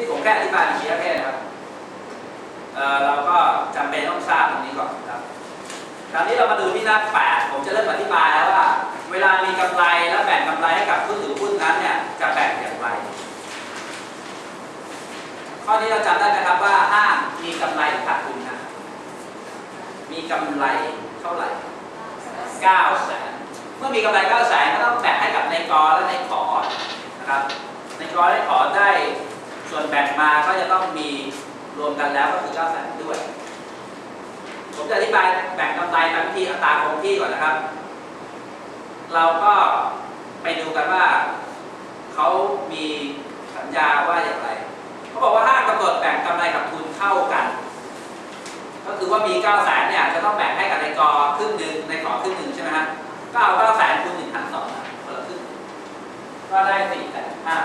นี่ผมแค่อธิบายอย่างแค่นะครับเออเราก็จำเป็นต้องทราบตรงนี้ก่อนครับ คราวนี้เรามาดูที่หน้าแปดผมจะเริ่มอธิบายแล้วว่า เวลามีกำไรแล้วแบ่งกำไรให้กับผู้ถือหุ้นนั้นเนี่ยจะแบ่งอย่างไร ข้อนี้เราจำได้นะครับว่าห้ามมีกำไรขาดทุนนะ มีกำไรเท่าไหร่9แสนเมื่อมีกำไร9แสนก็ต้องแบ่งให้กับในกอและในขอนะครับในกอและในขอได้ ส่วนแบ่งมาก็จะต้องมีรวมกันแล้วก็คือ9แสนด้วย ผมจะอธิบายแบ่งกำไรตามวิธีอัตราคงที่ก่อนนะครับ เราก็ไปดูกันว่าเขามีสัญญาว่าอย่างไรเขาบอกว่าห้ากำหนดแบ่งกำไรกับทุนเท่ากัน ก็คือว่ามี9แสนเนี่ยจะต้องแบ่งให้กับในกอครึ่งหนึ่งในขอครึ่งหนึ่งใช่ไหมฮะก็เอา9นคูณ1พันสองคนละครึ่งก็ได้4แสนห้า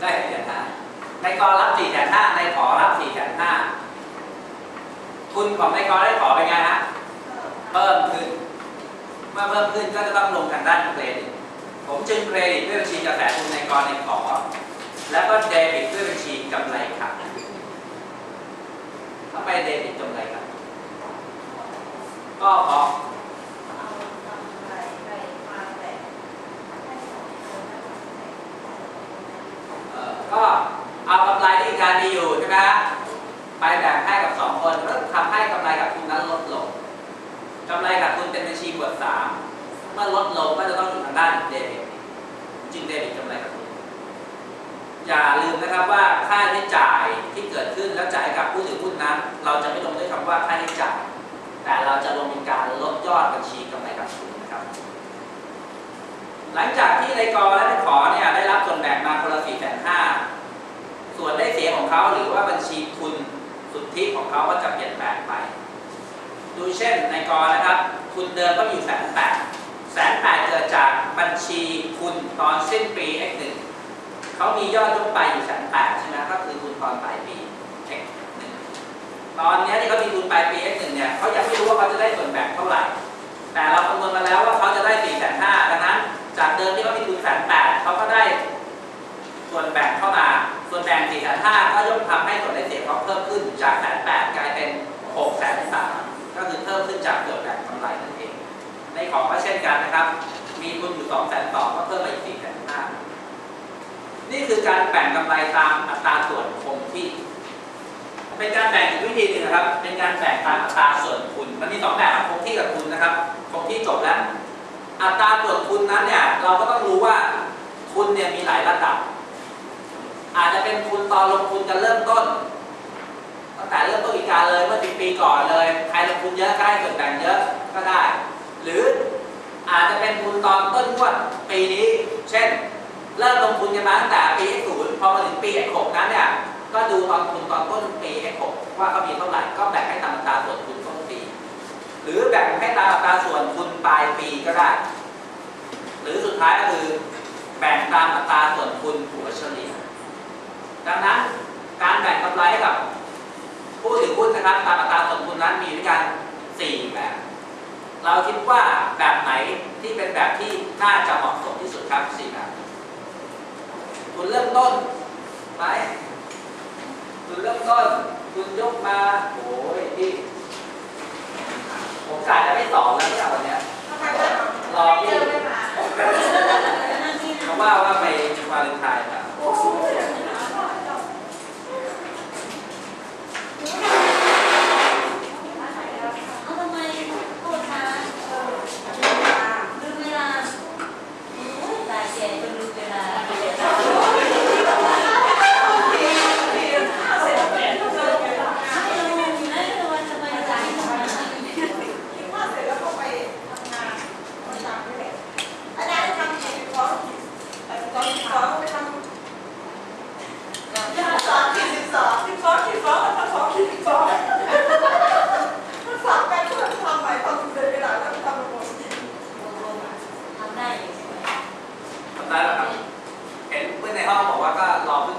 ได้4แสนห้าในกอรับ4แส นห้าในขอรับ4แสนห้าทุนของในกอได้ขอเป็นไงฮะเพิ่มขึ้น เมื่อเพิ่มขึ้นก็จะต้องลงทางด้านเครดิตผมจึงเครดิตด้วยบัญชีกระแสทุนในกรในขอ แล้วก็เดบิตด้วยบัญชีกำไรขาดทำไมเดบิตกำไรขาดก็เพราะเอ่อก็เอากำไรที่การมีอยู่ใช่ไหมฮะไปแบ่งให้กับสองคนก็ทำให้กำไรกับทุนนั้นลดลงกำไรกับ ทุนเป็นบัญชีบวกสามเมื่อลดลงก็จะต้องอยู่ทางด้านเดบิตจึงเดบิตกำไรกับทุนอย่าลืมนะครับว่าค่าใช้จ่ายที่เกิดขึ้นแล้วจ่ายกับผู้ถือหุ้นนั้น เราจะไม่ลงด้วยคำว่าค่าใช้จ่าย แต่เราจะลงเป็นการลดยอดบัญชีกำไรกับทุนนะครับ หลังจากที่ในกอและในขอเนี่ยได้รับส่วนแบ่งมาคนละสี่แสนห้าส่วนได้เสียของเขาหรือว่าบัญชีทุนสุทธิของเขาก็จะเปลี่ยนแปลงไป ดูเช่นในกอนะครับทุนเดิมก็อยู่แสนแปดแสนแปดเกิดจากบัญชีคุณตอนสิ้นปี x หนึ่งเขามียอดยกไปอยู่แสนแปดใช่ไหมก็คือทุนตอนปลายปี x หนึ่งตอนนี้ที่เขามีทุนปลายปี x หนึ่งเนี่ยเขายังไม่รู้ว่าเขาจะได้ส่วนแบ่งเท่าไหร่ แต่เราคำนวณมาแล้วว่าเขาจะได้สี่แสนห้าดังนั้น จากเดิมที่เขามีทุนแสนแปดเขาก็ได้ส่วนแบ่งเข้ามา ส่วนแบ่งสี่แสนห้าก็ย่อมทำให้ส่วนได้เสียเขาเพิ่มขึ้นจากแสนแปดกลายเป็นหกแสนสาม ก็คือเพิ่มขึ้นจากส่วนแบ่งกำไรนั่นเอง ในของก็เช่นกันนะครับ มีทุนอยู่2 0 0 0 0 0ต่อก็เพิ่มมาอีก4 5 0 0 0นี่คือการแบ่งกำไรตามอัตราส่วนคงที่ เป็นการแบ่งอีกวิธีหนึ่งนะครับ เป็นการแบ่งตามอัตราส่วนทุนมันมีสองแบบคงที่กับทุนนะครับคงที่จบแล้ว อัตราส่วนทุนนั้นเนี่ยเราก็ต้องรู้ว่าทุนเนี่ยมีหลายระดับ อาจจะเป็นทุนตอนลงทุนกันเริ่มต้น ตั้งแต่เริ่มต้นอีกการเลยเมื่อสิบปีก่อนเลยใครลงทุนเยอะก็ให้ส่วนแบ่งเยอะก็ได้ หรืออาจจะเป็นทุนตอนต้นงวดปีนี้ เช่น เริ่มลงทุนกันมาตั้งแต่ปีศูนย์พอมาถึงปีหกนั้นเนี่ยก็ดูตอนทุนตอนต้นปีหกว่าเขามีเท่าไหร่ก็แบ่งให้ตามอัตราส่วนทุนต้นปี หรือแบ่งให้ตามอัตราส่วนทุนปลายปีก็ได้ หรือสุดท้ายก็คือแบ่งตามอัตราส่วนทุนถัวเฉลี่ย ดังนั้นการแบ่งกำไรให้กับ ผู้ถือหุ้ นนะครับตามอัตราส่วนทุนนั้นมีด้วยกัน4แบบ เราคิดว่าแบบไหนที่เป็นแบบที่น่าจะเหมาะสมที่สุดครับสี่แบบทุนเริ่มต้นไหมทุนเริ่มต้นทุนยกมาโอ้ยพี่ผมกะจะไม่สอนแล้วเนี่ยวันเนี้ยรอพี่เขาว่าว่าไปวาเลนไทน์ ในห้องบอกว่าก็รอเพิ่ง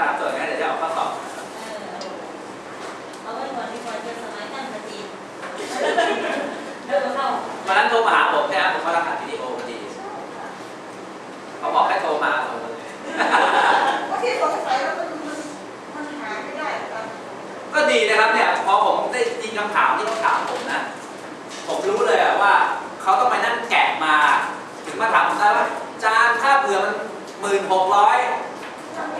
ตามโจทย์นะเดี๋ยวจะเอาข้อสอบเอาไว้ก่อนดีกว่าจะสมัยรงประจีนดินาแล้นโทรมาหาผมนะครับผมเขารหัสวิดีโอพอดีเขาบอกให้โทรมาผมเลยก็ที่สงสัยว่ามันมันหาไม่ได้ครับก็ดีนะครับเนี่ยพอผมได้ยินคำถามที่เขาถามผมนะผมรู้เลยว่าเขาต้องไปนั่งแกะมา ถึงมาถามผมได้ว่าจานถ้าเผื่อมันหมื่นหกร้อย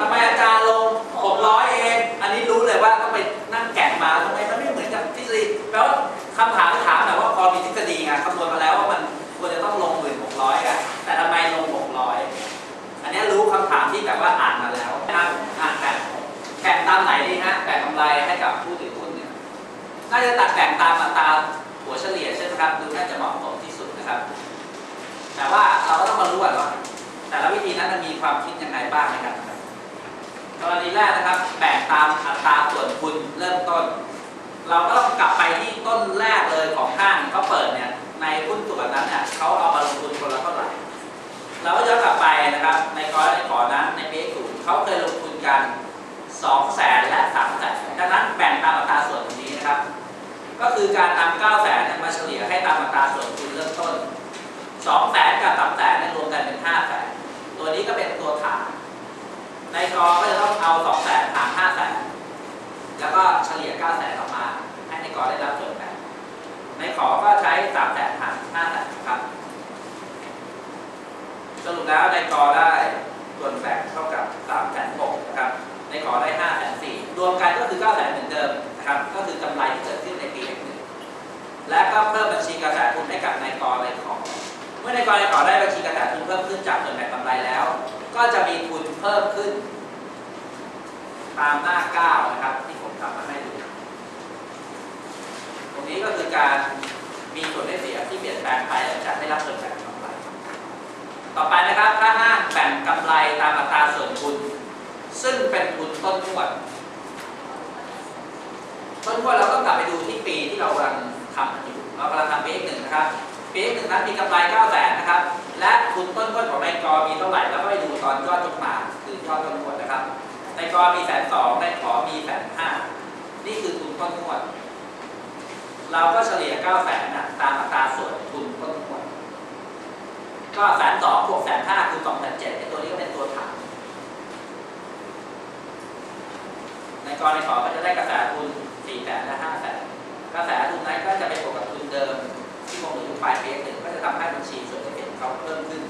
ทำไมอาจารย์ลงหกร้อยเอง อันนี้รู้เลยว่าต้องไปนั่งแกะมาทำไมมันไม่เหมือนกับทฤษฎีแปลว่าคำถามที่ถามแบบว่าพอมีทฤษฎีไงคำนวณมาแล้วว่ามันควรจะต้องลงหมื่นหกร้อยอะแต่ทำไมลงหกร้อยอันนี้รู้คำถามที่แบบว่าอ่านมาแล้วนะครับอ่านแบ่งแบ่งตามไหนดีฮะแบ่งกำไรให้กับผู้ถือหุ้นเนี่ยน่าจะตัดแบ่งตามอัตราามอัตราส่วนทุนเริ่มต้น เราก็ต้องกลับไปที่ต้นแรกเลยของห้างเขาเปิดเนี่ยในหุ้นส่วนนั้นเนี่ยเขาเอามาลงทุนคนละเท่าไหร่เราก็ย้อนกลับไปนะครับในกรณีขอนั้นในปีศูนย์เขาเคยลงทุนกัน2แสนและ3แสนดังนั้นแบ่งตามอัตราส่วนตรงนี้นะครับ ก็คือการนำ9แสนมาเฉลี่ยให้ตามอัตราส่วนทุนเริ่มต้น2แสนกับ3แสนรวมกันเป็น5แสนตัวนี้ก็เป็นตัวฐานในกอก็จะต้องเอา2แสนหาร5แสนแล้วก็เฉลี่ย9แสนออกมา ให้ใน กอได้รับส่วนแบ่งในขอก็ใช้3แสนหาร5แสนครับ สรุปแล้วในกอได้ส่วนแบ่งเท่ากับ3แสนหกนะครับ ในขอได้5แสนสี่รวมกันก็คือ9แสนเหมือนเดิมนะครับ ก็คือกำไรที่เกิดขึ้นในปีหนึ่งและก็เพิ่มบัญชีกระแสทุนให้กับนายกรนขอ เมื่อนายกรนขอได้บัญชีกระแสทุนเพิ่มขึ้นจากส่วนแบ่งกำไรแล้ว ก็จะมีทุนเพิ่มขึ้น ตามหน้า9นะครับที่ผมทำมาให้ดู ตรง นี้ก็คือการมีส่วนได้เสียที่เปลี่ยนแปลงไปหลังจากได้รับส่วนแบ่งกำไรต่อไปนะครับถ้าห้างแบ่งกำไรตามอัตราส่วนทุนซึ่งเป็นทุนต้นงวดต้นงวดเราต้องกลับไปดูที่ปีที่เรากำลังทำอยู่เรากำลังทำปีหนึ่งนะครับปีหนึ่งนั้นมีกำไร9แสนนะครับ และทุนต้นงวดของนายกอมีเท่าไหร่แล้วก็ไปดูตอนยอดยกมาคือยอดต้นงวดนะครับนายกอมีแสนสองนายขอมีแสนห้านี่คือ เราก็เฉลี่ย9แสนนะตามอัตราส่วนทุนต้นงวดก็แสนสองบวกแสนห้าคือสองแสนเจ็ดไอ้ตัวนี้ก็เป็นตัวฐานในกรณีขอก็จะได้กระแสทุน4แสนและ5แสนกระแสทุนนั้นก็จะไปบวกกับทุนเดิม ที่คงเหลืออยู่ปลายปีหนึ่งก็จะทำให้บัญชีส่วนที่เป็นเขาเพิ่มขึ้น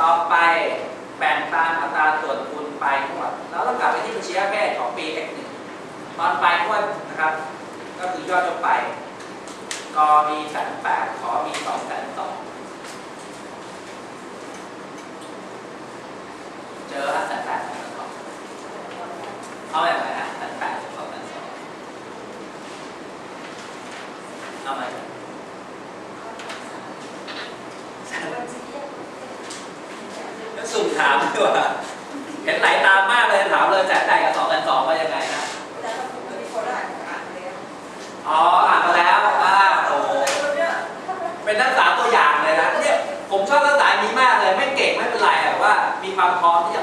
ต่อไปแบ่งตามอัตราส่วนทุนไปลายงวดแล้วเรากลับไปที่บัญชีแพทย์ของปี ตอนปลายงวยนะครับ ก็คือยอดยกไปกมีแสนแปดขอมีสองแสนสองเจอแสนแปดแสนสองเอาไปไหนฮะแสนแปดสองแสนสองเอาไปแล้วสุ่มถามดีกว่าเห็นไหลตามมากเลยถามเลยแสนแปดกับสองแสนสองว่ายังไงนะ แต่ถ้าผมไม่ได้โคราชอ่านแล้ว อ๋ออ่านมาแล้วอ่าโอ้โห เนี่ย เป็นนักศึกษาตัวอย่างเลยนะเนี่ยผม ชอบนักษาอย่างนี้มากเลย ไม่เก่งไม่เป็นไรแต่ว่า มีความพร้อมที่จะ